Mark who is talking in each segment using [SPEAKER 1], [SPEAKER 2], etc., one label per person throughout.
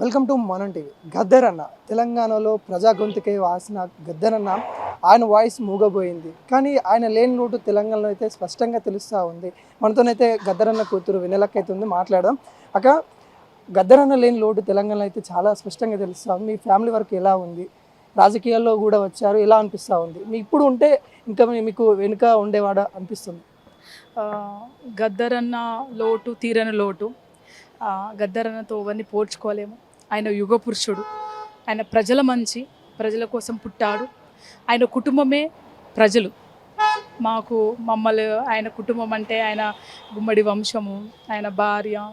[SPEAKER 1] Welcome to Manam TV. గద్దెరన్న తెలంగాణలో ప్రజా గొంతుకే వాసిన గద్దర్ ఆయన వాయిస్ మూగబోయింది. కానీ ఆయన లేని లోటు తెలంగాణలో అయితే స్పష్టంగా తెలుస్తూ ఉంది. మనతోనైతే గద్దరన్న అన్న కూతురు వినలక్కైతే ఉంది మాట్లాడదాం. అక్క గద్దరన్న అన్న లేని లోటు తెలంగాణలో అయితే చాలా స్పష్టంగా తెలుస్తూ ఉంది. మీ ఫ్యామిలీ వరకు ఎలా ఉంది? రాజకీయాల్లో కూడా వచ్చారు ఎలా అనిపిస్తూ ఉంది? మీ ఇప్పుడు ఉంటే ఇంకా మీకు వెనుక ఉండేవాడ అనిపిస్తుంది?
[SPEAKER 2] గద్దరన్న లోటు తీరని లోటు. గద్దరన్నతో అవన్నీ పోడ్చుకోలేము ఆయన యుగ పురుషుడు. ఆయన ప్రజల మంచి ప్రజల కోసం పుట్టాడు. ఆయన కుటుంబమే ప్రజలు. మాకు మమ్మల్ని ఆయన కుటుంబం అంటే ఆయన గుమ్మడి వంశము ఆయన భార్య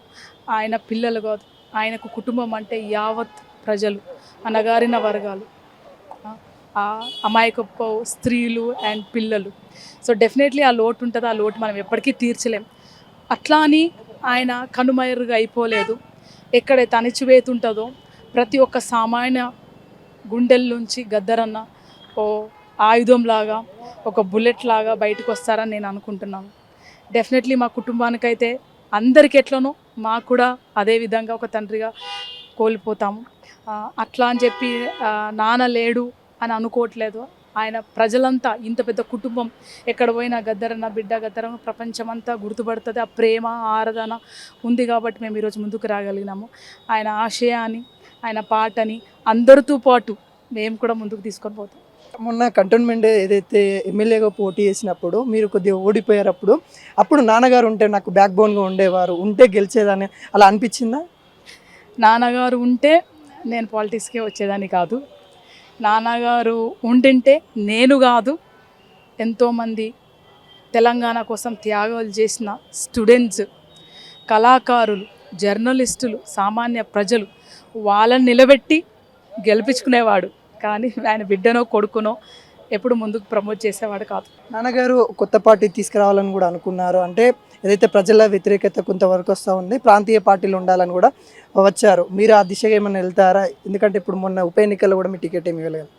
[SPEAKER 2] ఆయన పిల్లలు కాదు. ఆయనకు కుటుంబం అంటే యావత్ ప్రజలు అనగారిన వర్గాలు. ఆ, అమాయకపు స్త్రీలు అండ్ పిల్లలు. సో డెఫినెట్లీ ఆ లోటు ఉంటుంది ఆ లోటు మనం ఎప్పటికీ తీర్చలేం. అట్లా అని ఆయన కనుమరుగా అయిపోలేదు ఎక్కడైతే అణిచివేత ఉంటుందో ప్రతి ఒక్క సామాన్య గుండెల నుంచి గద్దరన్న ఓ ఆయుధంలాగా ఒక బుల్లెట్ లాగా బయటకు వస్తారని నేను అనుకుంటున్నాను. డెఫినెట్లీ మా కుటుంబానికైతే అందరికి ఎట్లనో మాకు కూడా అదే విధంగా ఒక తండ్రిగా కోల్పోతాము. అట్లా అని చెప్పి నాన్న లేడు అని అనుకోవట్లేదు. ఆయన ప్రజలంతా ఇంత పెద్ద కుటుంబం ఎక్కడ పోయినా గద్దరన్న బిడ్డ గద్దరన్న ప్రపంచమంతా గుర్తుపడుతుంది. ఆ ప్రేమ ఆరాధన ఉంది కాబట్టి మేము ఈరోజు ముందుకు రాగలిగినాము. ఆయన ఆశయాన్ని ఆయన పాటని అందరితో పాటు మేము కూడా ముందుకు తీసుకొని పోతాం.
[SPEAKER 1] మొన్న కంటోన్మెంట్ ఏదైతే ఎమ్మెల్యేగా పోటీ చేసినప్పుడు మీరు కొద్దిగా ఓడిపోయారు అప్పుడు అప్పుడు నాన్నగారు ఉంటే నాకు బ్యాక్ బోన్గా ఉండేవారు ఉంటే గెలిచేదని అలా అనిపించిందా?
[SPEAKER 2] నాన్నగారు ఉంటే నేను పాలిటిక్స్కే వచ్చేదాన్ని కాదు. నాన్నగారు ఉండింటే నేను కాదు. ఎంతోమంది తెలంగాణ కోసం త్యాగాలు చేసిన స్టూడెంట్స్ కళాకారులు జర్నలిస్టులు సామాన్య ప్రజలు వాళ్ళని నిలబెట్టి గెలిపించుకునేవాడు. కానీ ఆయన బిడ్డనో కొడుకునో ఎప్పుడు ముందుకు ప్రమోట్ చేసేవాడు కాదు.
[SPEAKER 1] నాన్నగారు కొత్త పార్టీ తీసుకురావాలని కూడా అనుకున్నారు. అంటే ఏదైతే ప్రజల వ్యతిరేకత కొంతవరకు వస్తూ ఉంది ప్రాంతీయ పార్టీలు ఉండాలని కూడా వచ్చారు. మీరు ఆ దిశగా ఏమైనా వెళ్తారా? ఎందుకంటే ఇప్పుడు మొన్న ఉప ఎన్నికల్లో కూడా మీ టికెట్ ఏమి ఇవ్వలేదు.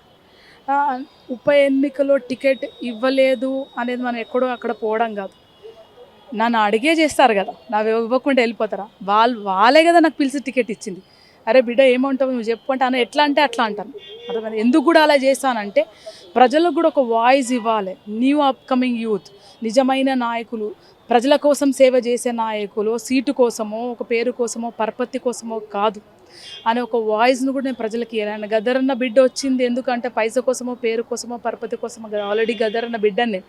[SPEAKER 2] ఉప ఎన్నికలో టికెట్ ఇవ్వలేదు అనేది మనం ఎక్కడో అక్కడ పోవడం కాదు. నన్ను అడిగే చేస్తారు కదా నాకు ఇవ్వకుండా వెళ్ళిపోతారా? వాళ్ళు వాళ్ళే కదా నాకు పిలిచి టికెట్ ఇచ్చింది. అరే బిడ్డ ఏమంటావు నువ్వు చెప్పు అంటే అన్న ఎట్లా అంటే అట్లా అంటాను. అర్థమైంది? ఎందుకు కూడా అలా చేస్తానంటే ప్రజలకు కూడా ఒక వాయిస్ ఇవ్వాలి. న్యూ అప్కమింగ్ యూత్ నిజమైన నాయకులు ప్రజల కోసం సేవ చేసే నాయకులు సీటు కోసమో ఒక పేరు కోసమో పరపతి కోసమో కాదు. అనే ఒక వాయిస్ను కూడా నేను ప్రజలకి ఇవ్వాలి గదరన్న బిడ్డ వచ్చింది ఎందుకంటే పైస కోసమో పేరు కోసమో పరపతి కోసమో ఆల్రెడీ గదరన్న బిడ్డని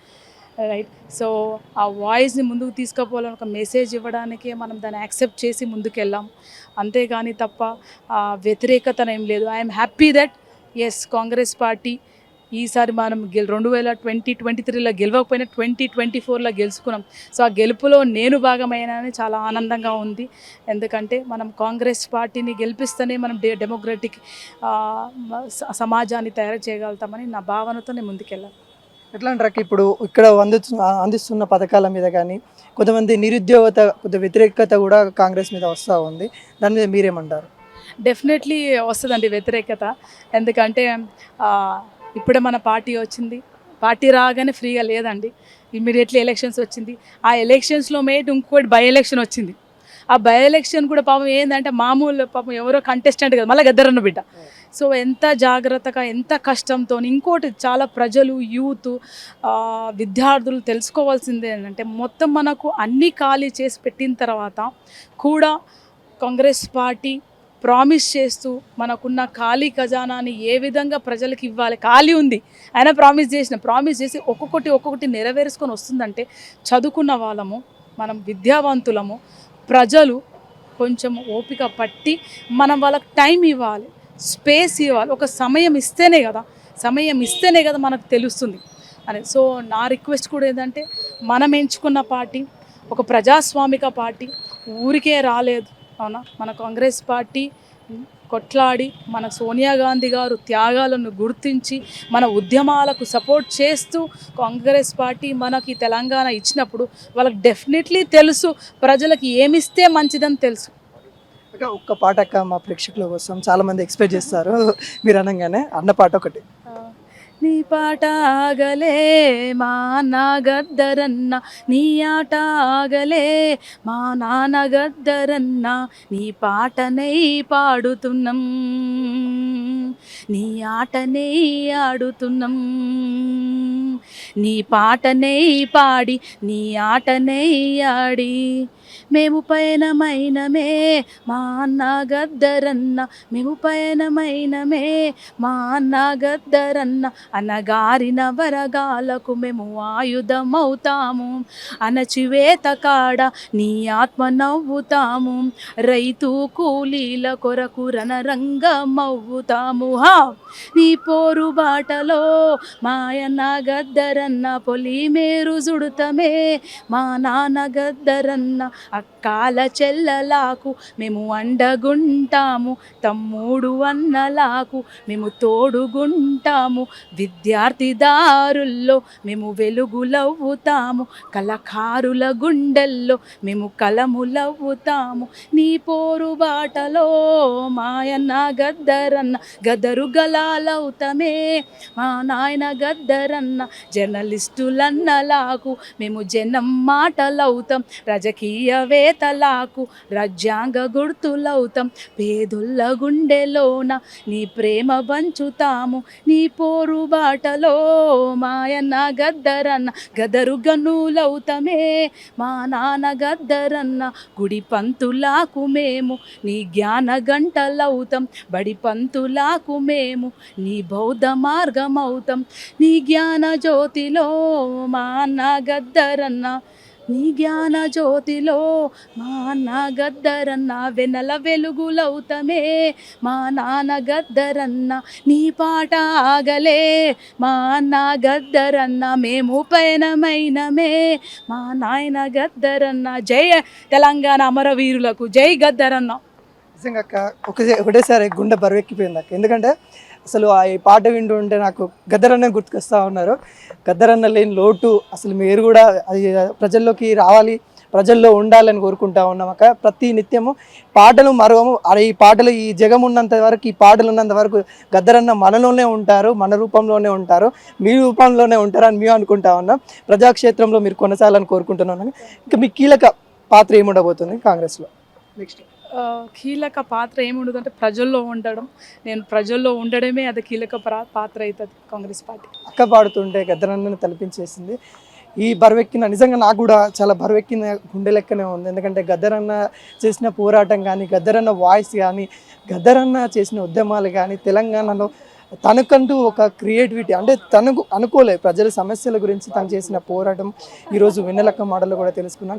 [SPEAKER 2] రైట్ సో ఆ వాయిస్ని ముందుకు తీసుకుపోవాలని ఒక మెసేజ్ ఇవ్వడానికే మనం దాన్ని యాక్సెప్ట్ చేసి ముందుకెళ్ళాం. అంతేగాని తప్ప ఆ ఏం లేదు. I'm happy that as Congress party ఈసారి మనం గెల్ రెండు వేల ట్వంటీ ట్వంటీ త్రీలో గెలవకపోయినా ట్వంటీ ట్వంటీ ఫోర్లో గెలుచుకున్నాం. సో ఆ గెలుపులో నేను భాగమైనానని చాలా ఆనందంగా ఉంది. ఎందుకంటే మనం కాంగ్రెస్ పార్టీని గెలిపిస్తేనే మనం డే డెమోక్రటిక్ సమాజాన్ని తయారు చేయగలుగుతామని నా భావనతో నేను ముందుకెళ్ళాను.
[SPEAKER 1] ఎట్లా అంటారు ఇప్పుడు ఇక్కడ అందిస్తున్న అందిస్తున్న పథకాల మీద కానీ కొంతమంది నిరుద్యోగత కొంత వ్యతిరేకత కూడా కాంగ్రెస్ మీద వస్తూ ఉంది. దాని మీద మీరేమంటారు?
[SPEAKER 2] డెఫినెట్లీ వస్తుందండి వ్యతిరేకత. ఎందుకంటే ఇప్పుడే మన పార్టీ వచ్చింది. పార్టీ రాగానే ఫ్రీగా లేదండి. ఇమ్మీడియట్లీ ఎలక్షన్స్ వచ్చింది. ఆ ఎలక్షన్స్లో మేట్ ఇంకోటి బై ఎలక్షన్ వచ్చింది. ఆ బై ఎలక్షన్ కూడా పాపం ఏంటంటే మామూలు పాపం ఎవరో కంటెస్టెంట్ కదా మళ్ళీ గద్దరన్న బిడ్డ. సో ఎంత జాగ్రత్తగా ఎంత కష్టంతో ఇంకోటి చాలా ప్రజలు యూత్ విద్యార్థులు తెలుసుకోవాల్సింది ఏంటంటే మొత్తం మనకు అన్నీ ఖాళీ చేసి పెట్టిన తర్వాత కూడా కాంగ్రెస్ పార్టీ ప్రామిస్ చేస్తూ మనకున్న ఖాళీ ఖజానాని ఏ విధంగా ప్రజలకు ఇవ్వాలి? ఖాళీ ఉంది. ఆయన ప్రామిస్ చేసిన ప్రామిస్ చేసి ఒక్కొక్కటి ఒక్కొక్కటి నెరవేర్చుకొని వస్తుందంటే చదువుకున్న వాళ్ళము మనం విద్యావంతులము ప్రజలు కొంచెం ఓపిక పట్టి మనం వాళ్ళకి టైం ఇవ్వాలి స్పేస్ ఇవ్వాలి. ఒక సమయం ఇస్తేనే కదా సమయం ఇస్తేనే కదా మనకు తెలుస్తుంది. అని సో నా రిక్వెస్ట్ కూడా ఏంటంటే మనం ఎంచుకున్న పార్టీ ఒక ప్రజాస్వామిక పార్టీ ఊరికే రాలేదు. అవునా? మన కాంగ్రెస్ పార్టీ కొట్లాడి మన సోనియా గాంధీ గారు త్యాగాలను గుర్తించి మన ఉద్యమాలకు సపోర్ట్ చేస్తూ కాంగ్రెస్ పార్టీ మనకి తెలంగాణ ఇచ్చినప్పుడు వాళ్ళకి డెఫినెట్లీ తెలుసు ప్రజలకు ఏమిస్తే మంచిదని తెలుసు.
[SPEAKER 1] ఒక్క పాట అక్క మా ప్రేక్షకుల కోసం చాలా మంది ఎక్స్పెక్ట్ చేస్తారు మీరు అనగానే అన్న పాట ఒకటి.
[SPEAKER 2] నీ పాట ఆగలే మా నాగద్దరన్న నీ ఆట ఆగలే మా నాన్నగద్దరన్న నీ పాటనే పాడుతున్నాం. నీ ఆటనే ఆడుతున్నాం. నీ పాటనే పాడి నీ ఆటనే ఆడి మేము పయనమైనమే మా అన్న గద్దరన్న మేము పయనమైనమే మా అన్న గద్దరన్న. అనగారిన వరగాలకు మేము ఆయుధమవుతాము. అణచివేత కాడ నీ ఆత్మ నవ్వుతాము. రైతు కూలీల కొరకు రణరంగమవుతాము హా! నీ పోరు బాటలో మాయన్న గద్దరన్న పొలి మేరు జుడుతమే మా నాన్న గద్దరన్న. a కాల చెల్లలాకు మేము అండగుంటాము తమ్ముడు అన్నలాకు మేము తోడుగుంటాము విద్యార్థి దారుల్లో మేము వెలుగులవ్వుతాము కళకారుల గుండెల్లో మేము కలములవ్వుతాము. నీ పోరు బాటలో మాయన్న గద్దరన్న గదరు గలాలవుతమే మా నాయన గద్దరన్న జర్నలిస్టులన్నలాకు మేము జనం మాటలవుతాం తలాకు రాజ్యాంగ గుర్తులవుతాం పేదుల్ల గుండెలోన నీ ప్రేమ పంచుతాము నీ పోరు బాటలో మాయన్న గద్దరన్న. గదరు గనులవుతామే మా నాన్న గద్దరన్న. గుడి పంతులాకు మేము. నీ జ్ఞాన గంటలవుతాం బడి పంతులాకు మేము. నీ బౌద్ధ మార్గమవుతాం నీ జ్ఞాన జ్యోతిలో మా అన్న గద్దరన్న. నీ జ్ఞాన జ్యోతిలో మా అన్న గద్దరన్న వెనల వెలుగులవుతమే మా నాన్న గద్దరన్న నీ పాట ఆగలే. మా అన్న గద్దరన్న మేము పయనమైనమే. మా నాయన గద్దరన్న జై తెలంగాణ అమరవీరులకు జై గద్దరన్న.
[SPEAKER 1] నిజంగా అక్క ఒకటే ఒకటేసారి గుండె బరువెక్కిపోయింది అక్క. ఎందుకంటే అసలు ఆ ఈ పాట వింటూ ఉంటే నాకు గద్దరన్న గుర్తుకొస్తూ ఉన్నారు. గద్దరన్న లేని లోటు అసలు మీరు కూడా అది ప్రజల్లోకి రావాలి ప్రజల్లో ఉండాలని కోరుకుంటా ఉన్నాం అక్క. ప్రతి నిత్యము పాటలు మరవము అరే ఈ పాటలు ఈ జగం ఉన్నంత వరకు ఈ పాటలు ఉన్నంత వరకు గద్దరన్న మనలోనే ఉంటారు మన రూపంలోనే ఉంటారు మీ రూపంలోనే ఉంటారు అని మేము అనుకుంటా ఉన్నాం. ప్రజాక్షేత్రంలో మీరు కొనసాగాలని కోరుకుంటున్నాను ఇంకా మీ కీలక పాత్ర ఏముండబోతుంది కాంగ్రెస్లో? నెక్స్ట్.
[SPEAKER 2] కీలక పాత్ర ఏముండదు అంటే ప్రజల్లో ఉండడం. నేను ప్రజల్లో ఉండడమే అది కీలక పాత్ర అవుతుంది కాంగ్రెస్ పార్టీ.
[SPEAKER 1] అక్క పాడుతుంటే గద్దరన్నని తలపించేసింది. ఈ బరువెక్కిన నిజంగా నాకు కూడా చాలా బరువెక్కిన గుండె లెక్కనే ఉంది. ఎందుకంటే గద్దరన్న చేసిన పోరాటం కానీ గద్దరన్న వాయిస్ కానీ గద్దరన్న చేసిన ఉద్యమాలు కానీ తెలంగాణలో తనకంటూ ఒక క్రియేటివిటీ అంటే తనకు అనుకోలే. ప్రజల సమస్యల గురించి తను చేసిన పోరాటం ఈరోజు వెన్నెలక్క మాటలు కూడా తెలుసుకున్నాం.